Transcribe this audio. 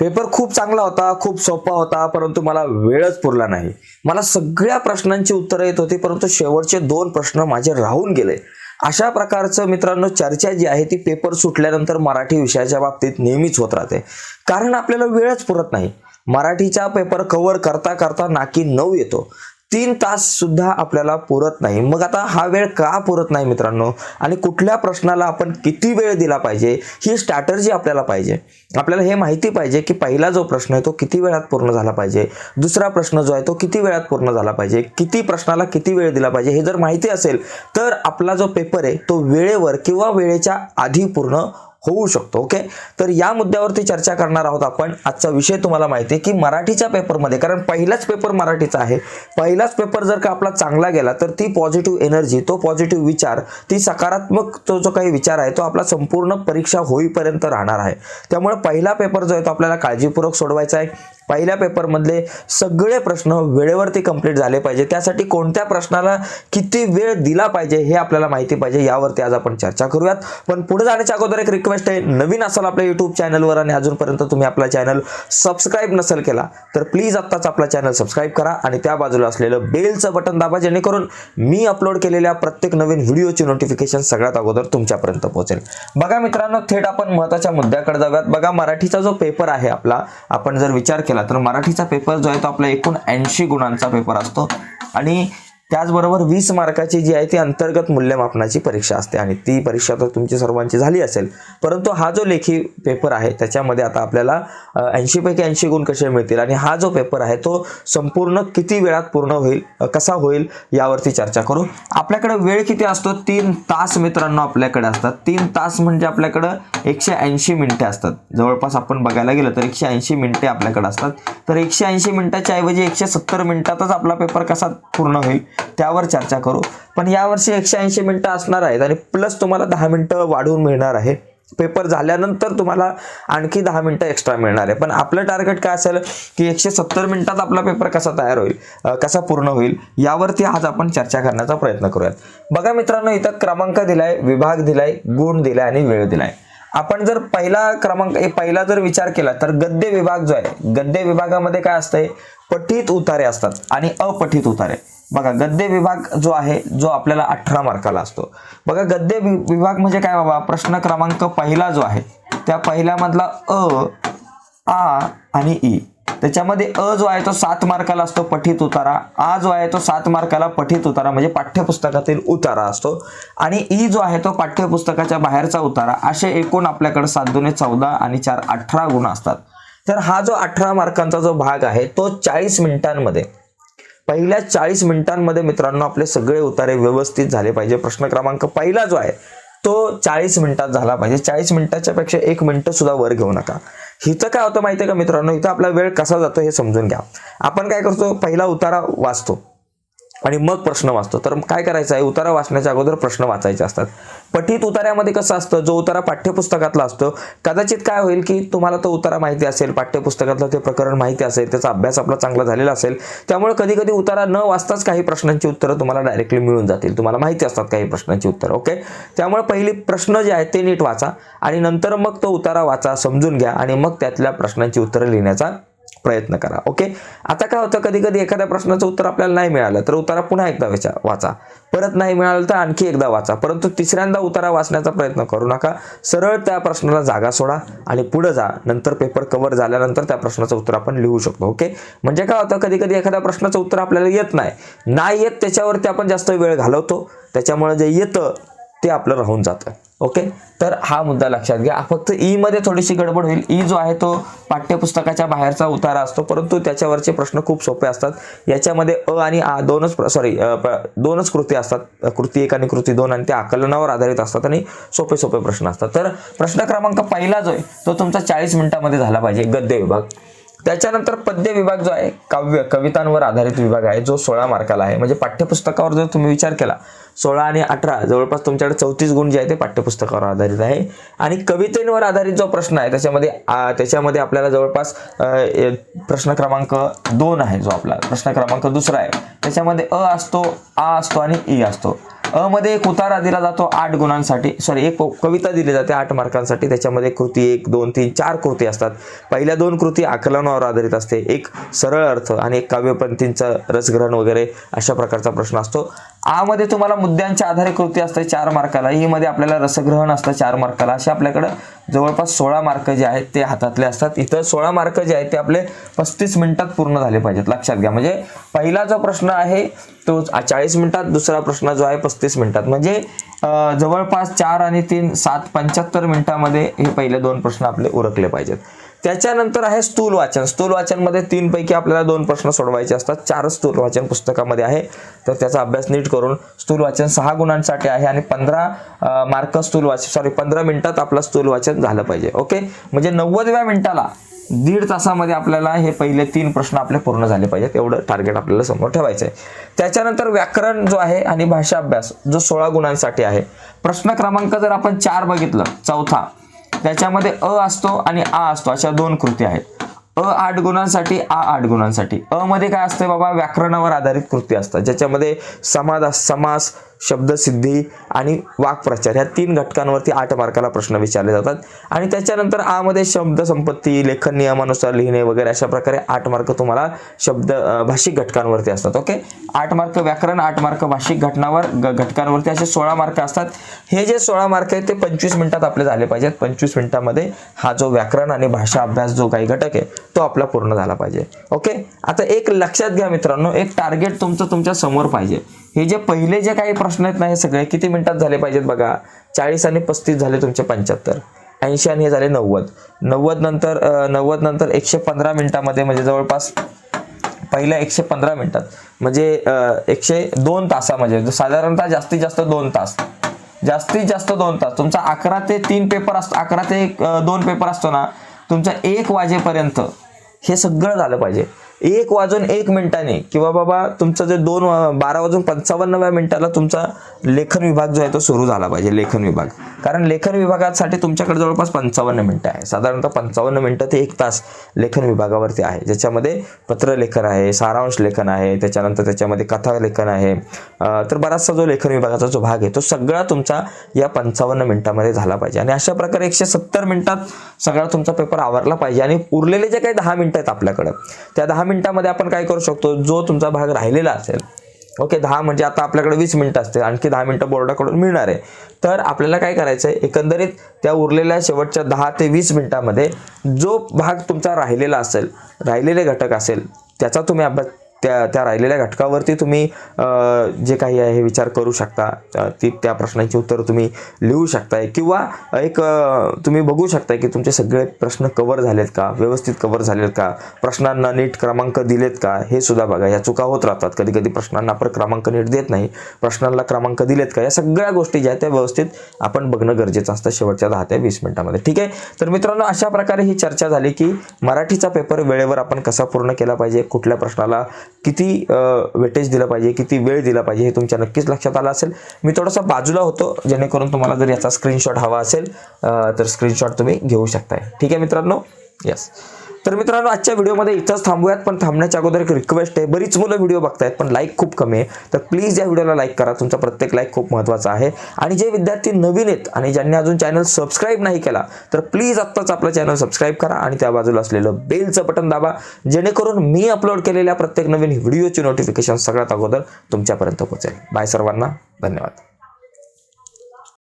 Paper खूप चांगला होता खूप सोपा होता परंतु मला वेळच पुरला नाही. मला सगळ्या प्रश्नांची उत्तरं येत होती परंतु शेवटचे दोन प्रश्न माझे राहून गेले. अशा प्रकारचं मित्रांनो चर्चा जी आहे ती पेपर सुटल्यानंतर मराठी विषयाच्या बाबतीत नेहमीच होत राहते. कारण आपल्याला वेळच पुरत नाही. मराठीचा पेपर कव्हर करता करता नाकी नऊ येतो. तीन तास सुद्धा आपल्याला पुरत नाही. मग आता हा वेळ का पुरत नाही मित्रांनो? आणि कुठल्या प्रश्नाला आपण किती वेळ दिला पाहिजे? ही स्ट्रॅटर्जी आपल्याला पाहिजे. आपल्याला हे माहिती पाहिजे की पहिला जो प्रश्न आहे तो किती वेळात पूर्ण झाला पाहिजे? दुसरा प्रश्न जो आहे तो किती वेळात पूर्ण झाला पाहिजे? किती प्रश्नाला किती वेळ दिला पाहिजे? हे जर माहिती असेल तर आपला जो पेपर आहे तो वेळेवर किंवा वेळेच्या आधी पूर्ण होऊ शकतो ओके तर या मुद्द्यावरती चर्चा करणार आहोत आपण. आजचा विषय तुम्हाला माहिती आहे की मराठीच्या पेपरमध्ये कारण पहिलाच पेपर मराठीचा आहे. पहिलाच पेपर जर का आपला चांगला गेला तर ती पॉझिटिव्ह एनर्जी तो पॉझिटिव्ह विचार ती सकारात्मक तो जो काही विचार आहे तो आपला संपूर्ण परीक्षा होईपर्यंत राहणार आहे. त्यामुळे पहिला पेपर जो आहे तो आपल्याला काळजीपूर्वक सोडवायचा आहे. पहिल्या पेपरमधले सगळे प्रश्न वेळेवरती कंप्लीट झाले पाहिजे. त्यासाठी कोणत्या प्रश्नाला किती वेळ दिला पाहिजे हे आपल्याला माहिती पाहिजे यावरती आज आपण चर्चा करूयात. पण पुढे जाण्याच्या अगोदर एक रिक्वेस्ट आहे नवीन असाल आपल्या युट्यूब चॅनलवर आणि अजूनपर्यंत तुम्ही आपला चॅनल सबस्क्राईब नसेल केला तर प्लीज आत्ताच आपला चॅनल सबस्क्राईब करा आणि त्या बाजूला असलेलं बेलचं बटन दाबा जेणेकरून मी अपलोड केलेल्या प्रत्येक नवीन व्हिडिओची नोटिफिकेशन सगळ्यात अगोदर तुमच्यापर्यंत पोहोचेल. बघा मित्रांनो थेट आपण महत्त्वाच्या मुद्द्याकडे जाऊयात. बघा मराठीचा जो पेपर आहे आपला आपण जर विचार केला तर मराठीचा पेपर जो आहे तो आपला एकूण ऐंशी गुणांचा पेपर असतो. आणि त्याचबरोबर वीस मार्काची जी आहे ती अंतर्गत मूल्यमापनाची परीक्षा असते आणि ती परीक्षा तर तुमची सर्वांची झाली असेल. परंतु हा जो लेखी पेपर आहे त्याच्यामध्ये आता आपल्याला ऐंशीपैकी ऐंशी गुण कसे मिळतील आणि हा जो पेपर आहे तो संपूर्ण किती वेळात पूर्ण होईल कसा होईल यावरती चर्चा करू. आपल्याकडे वेळ किती असतो? तीन तास मित्रांनो आपल्याकडे असतात. तीन तास म्हणजे आपल्याकडं एकशे ऐंशी मिनिटे असतात. जवळपास आपण बघायला गेलं तर एकशे ऐंशी मिनिटे आपल्याकडे असतात. तर एकशे ऐंशी मिनिटाच्या ऐवजी एकशे सत्तर मिनिटातच आपला पेपर कसा पूर्ण होईल? त्यावर चर्चा करू. पण यावर्षी एकशे ऐंशी मिनिटं असणार आहेत आणि प्लस तुम्हाला दहा मिनटं वाढवून मिळणार आहे. पेपर झाल्यानंतर तुम्हाला आणखी दहा मिनटं एक्स्ट्रा मिळणार आहे. पण आपलं टार्गेट काय असेल की एकशे सत्तर मिनिटात आपला पेपर कसा तयार होईल कसा पूर्ण होईल यावरती आज आपण चर्चा करण्याचा प्रयत्न करूयात. बघा मित्रांनो इथं क्रमांक दिलाय विभाग दिलाय गुण दिलाय आणि वेळ दिलाय. आपण जर पहिला क्रमांक पहिला जर विचार केला तर गद्य विभाग जो आहे गद्य विभागामध्ये काय असतंय? पठित उतारे असतात आणि अपठित उतारे. बघा गद्य विभाग जो आहे जो आपल्याला अठरा मार्काला असतो. बघा गद्य वि- विभाग म्हणजे काय बाबा? प्रश्न क्रमांक पहिला जो आहे त्या पहिल्यामधला अ आ आणि ई त्याच्यामध्ये अ जो आहे तो सात मार्काला असतो पठित उतारा. आ जो आहे तो सात मार्काला पठित उतारा म्हणजे पाठ्यपुस्तकातील उतारा असतो. आणि ई जो आहे तो पाठ्यपुस्तकाच्या बाहेरचा उतारा. असे एकूण आपल्याकडे सात दुने चौदा आणि चार अठरा गुण असतात. तर हा जो अठरा मार्कांचा जो भाग आहे तो चाळीस मिनिटांमध्ये पहिल्या चाळीस मिनिटांमध्ये मित्रांनो आपले सगळे उतारे व्यवस्थित झाले पाहिजे. प्रश्न क्रमांक पहिला जो आहे तो चाळीस मिनिटात झाला पाहिजे. चाळीस मिनिटाच्या पेक्षा एक मिनिटं सुद्धा वर घेऊ नका. हिचं काय होतं माहिती आहे का मित्रांनो? इथं आपला वेळ कसा जातो हे समजून घ्या. आपण काय करतो? पहिला उतारा वाचतो. आणि मग प्रश्न वाचतो. तर काय करायचं आहे? उतारा वाचण्याच्या अगोदर प्रश्न वाचायचे असतात. पठित उतार्यामध्ये कसं असतं? जो उतारा पाठ्यपुस्तकातला असतो कदाचित काय होईल की तुम्हाला तो उतारा माहिती असेल पाठ्यपुस्तकातलं ते प्रकरण माहिती असेल त्याचा अभ्यास आपला चांगला झालेला असेल त्यामुळे कधी कधी उतारा न वाचताच काही प्रश्नांची उत्तरं तुम्हाला डायरेक्टली मिळून जातील. तुम्हाला माहिती असतात काही प्रश्नांची उत्तरं ओके त्यामुळे पहिली प्रश्न जे आहेत ते नीट वाचा आणि नंतर मग तो उतारा वाचा समजून घ्या आणि मग त्यातल्या प्रश्नांची उत्तरं लिहिण्याचा प्रयत्न करा ओके? आता काय होतं कधी कधी एखाद्या प्रश्नाचं उत्तर आपल्याला नाही मिळालं तर उतारा पुन्हा एकदा वाचा वाचा. परत नाही मिळालं तर आणखी एकदा वाचा. परंतु तिसऱ्यांदा उतारा वाचण्याचा प्रयत्न करू नका. सरळ त्या प्रश्नाला जागा सोडा आणि पुढे जा. नंतर पेपर कव्हर झाल्यानंतर त्या प्रश्नाचं उत्तर आपण लिहू शकतो ओके? म्हणजे काय होतं कधी कधी एखाद्या प्रश्नाचं उत्तर आपल्याला येत नाही. नाही येत त्याच्यावरती आपण जास्त वेळ घालवतो. त्याच्यामुळे जे येतं ते आपलं राहून जातं. ओके? तर हा मुद्दा लक्षात घ्या. फक्त ई मध्ये थोडीशी गडबड होईल. ई जो आहे तो पाठ्यपुस्तकाच्या बाहेरचा उतारा असतो परंतु त्याच्यावरचे प्रश्न खूप सोपे असतात. याच्यामध्ये अ आणि आ दोनच सॉरी दोनच कृती असतात. कृती एक आणि कृती दोन आणि त्या आकलनावर आधारित असतात आणि सोपे सोपे प्रश्न असतात. तर प्रश्न क्रमांक पहिला जो आहे तो तुमचा चाळीस मिनिटामध्ये झाला पाहिजे. गद्य विभाग. त्याच्यानंतर पद्य विभाग जो आहे काव्य कवितांवर आधारित विभाग आहे जो सोळा मार्काला आहे. म्हणजे पाठ्यपुस्तकावर जर तुम्ही विचार केला सोळा आणि अठरा जवळपास तुमच्याकडे चौतीस गुण जे आहे ते पाठ्यपुस्तकावर आधारित आहे. आणि कवितेंवर आधारित जो प्रश्न आहे त्याच्यामध्ये आ, त्याच्यामध्ये आपल्याला जवळपास प्रश्न क्रमांक दोन आहे जो आपला. प्रश्न क्रमांक दुसरा आहे. त्याच्यामध्ये अ असतो आ असतो आणि ई असतो. अ मध्ये एक उतारा दिला जातो आठ गुणांसाठी. सॉरी एक कविता दिली जाते आठ मार्कांसाठी. त्याच्यामध्ये कृती एक दोन तीन चार कृती असतात. पहिल्या दोन कृती आकलनावर आधारित असते. एक सरळ अर्थ आणि एक काव्यपंथींचं रसग्रहण वगैरे अशा प्रकारचा प्रश्न असतो. आ मध्ये तुम्हाला मुद्द्यांच्या आधारे कृती असते चार मार्काला. ई मध्ये आपल्याला रसग्रहण असतं चार मार्काला. असे आपल्याकडं जवळपास सोळा मार्क जे आहेत ते हातातले असतात. इथं सोळा मार्क जे आहेत ते आपले पस्तीस मिनिटात पूर्ण झाले पाहिजेत. लक्षात घ्या. म्हणजे पहिला जो प्रश्न आहे तो चाळीस मिनिटात. दुसरा प्रश्न जो आहे पस्तीस मिनिटात. म्हणजे जवळपास चार आणि तीन सात पंच्याहत्तर मिनिटामध्ये हे पहिले दोन प्रश्न आपले उरकले पाहिजेत. त्याच्यानंतर आहे स्थूल वाचन. स्थूल वाचनमध्ये तीनपैकी आपल्याला दोन प्रश्न सोडवायचे असतात. चारच स्थूल वाचन पुस्तकामध्ये आहे. तर त्याचा अभ्यास नीट करून स्थूल वाचन सहा गुणांसाठी आहे आणि पंधरा मार्क स्थूल वाचन सॉरी पंधरा मिनिटात आपलं स्थूल वाचन झालं पाहिजे. ओके म्हणजे नव्वदव्या मिनिटाला दीड तासामध्ये आपल्याला हे पहिले तीन प्रश्न आपले पूर्ण झाले पाहिजेत. एवढं टार्गेट आपल्याला समोर ठेवायचं आहे. त्याच्यानंतर व्याकरण जो आहे आणि भाषा अभ्यास जो सोळा गुणांसाठी आहे. प्रश्न क्रमांक जर आपण चार बघितलं चौथा त्याच्यामध्ये अ असतो आणि आ असतो अशा दोन कृती आहेत. अ आठ गुणांसाठी आ आठ गुणांसाठी. अ मध्ये काय असते बाबा? व्याकरणावर आधारित कृती असतात ज्याच्यामध्ये समाज समास शब्दसिद्धी आणि वाक्प्रचार ह्या तीन घटकांवरती आठ मार्काला प्रश्न विचारले जातात. आणि त्याच्यानंतर आमध्ये शब्दसंपत्ती लेखन नियमानुसार लिहिणे वगैरे अशा प्रकारे आठ मार्क तुम्हाला शब्द भाषिक घटकांवरती असतात. ओके? आठ मार्क व्याकरण आठ मार्क भाषिक घटनावर घटकांवरती असे सोळा मार्क असतात. हे जे सोळा मार्क आहेत ते पंचवीस मिनिटात आपले झाले पाहिजेत. पंचवीस मिनिटामध्ये हा जो व्याकरण आणि भाषा अभ्यास जो काही घटक आहे तो आपला पूर्ण झाला पाहिजे. ओके? आता एक लक्षात घ्या मित्रांनो एक टार्गेट तुमचं तुमच्यासमोर पाहिजे. हे जे पहिले जे काही प्रश्न आहेत ना हे सगळे किती मिनिटात झाले पाहिजेत बघा? चाळीस आणि पस्तीस झाले तुमचे पंच्याहत्तर. ऐंशी आणि हे झाले नव्वद. नव्वद नंतर नव्वद नंतर एकशे पंधरा मिनिटामध्ये म्हणजे जवळपास पहिल्या एकशे पंधरा मिनिटात. म्हणजे एकशे दोन तासामध्ये साधारणतः जास्तीत जास्त दोन तास. जास्तीत जास्त दोन तास. तुमचा अकरा ते तीन पेपर असतो अकरा ते दोन पेपर असतो ना तुमचा एक वाजेपर्यंत हे सगळं झालं पाहिजे. एक वाजून एक मिनिटाने किंवा बाबा तुमचं जे दोन वा- बारा वाजून पंचावन्नव्या मिनिटाला तुमचा लेखन विभाग जो आहे तो सुरू झाला पाहिजे लेखन विभाग. कारण लेखन विभागासाठी तुमच्याकडे जवळपास पंचावन्न मिनटं आहे. साधारणतः पंचावन्न मिनटं ते एक तास लेखन विभागावरती आहे. ज्याच्यामध्ये पत्रलेखन आहे सारांश लेखन आहे त्याच्यानंतर त्याच्यामध्ये कथा लेखन आहे. तर बराचसा जो लेखन विभागाचा जो भाग आहे तो सगळा तुमचा या पंचावन्न मिनटामध्ये झाला पाहिजे. आणि अशा प्रकारे एकशे सत्तर मिनिटात सगळा तुमचा पेपर आवरला पाहिजे. आणि उरलेले जे काही दहा मिनटं आहेत आपल्याकडं त्या दहा मिनिटामध्ये आपण काय करू शकतो? जो तुमचा भाग राहिलेला असेल ओके दहा म्हणजे आता आपल्याकडे वीस मिनिटं असते आणखी दहा मिनटं बोर्डाकडून मिळणार आहे. तर आपल्याला काय करायचं आहे एकंदरीत त्या उरलेल्या शेवटच्या दहा ते वीस मिनिटामध्ये जो भाग तुमचा राहिलेला असेल राहिलेले घटक असेल त्याचा तुम्ही अभ्यास त्या त्या राहिलेल्या घटकावरती तुम्ही जे काही आहे हे विचार करू शकता. ती त्या प्रश्नांची उत्तरं तुम्ही लिहू शकताय. किंवा एक तुम्ही बघू शकताय की तुमचे सगळे प्रश्न कवर झालेत का? व्यवस्थित कवर झालेत का? प्रश्नांना नीट क्रमांक दिलेत का? हे सुद्धा बघा. या चुका होत राहतात. कधी कधी प्रश्नांना आपण क्रमांक नीट देत नाही. प्रश्नांना क्रमांक दिलेत का? या सगळ्या गोष्टी ज्या आहेत त्या व्यवस्थित आपण बघणं गरजेचं असतं शेवटच्या दहा ते वीस मिनिटामध्ये. ठीक आहे? तर मित्रांनो अशा प्रकारे ही चर्चा झाली की मराठीचा पेपर वेळेवर आपण कसा पूर्ण केला पाहिजे? कुठल्या प्रश्नाला किती वेटेज दिलं पाहिजे किती वेळ दिला पाहिजे हे तुमच्या नक्कीच लक्षात आलं असेल. मी थोडासा बाजूला होतो जेणेकरून तुम्हाला जर याचा स्क्रीनशॉट हवा असेल तर स्क्रीनशॉट तुम्ही घेऊ शकताय. ठीक आहे मित्रांनो? येस तर मित्रांनो आजच्या व्हिडिओमध्ये इथंच थांबूयात. पण थांबण्याच्या अगोदर एक रिक्वेस्ट आहे. बरीच मुलं व्हिडिओ बघतायत पण लाईक खूप कमी आहे. तर प्लीज या व्हिडिओला लाईक करा. तुमचा प्रत्येक लाईक खूप महत्त्वाचा आहे. आणि जे विद्यार्थी नवीन आहेत आणि ज्यांनी अजून चॅनल सबस्क्राईब नाही केला तर प्लीज आत्ताच आपलं चॅनल सबस्क्राईब करा आणि त्या बाजूला असलेलं बेलचं बटन दाबा. जेणेकरून मी अपलोड केलेल्या प्रत्येक नवीन व्हिडिओची नोटिफिकेशन सगळ्यात अगोदर तुमच्यापर्यंत पोहोचेल. बाय सर्वांना. धन्यवाद.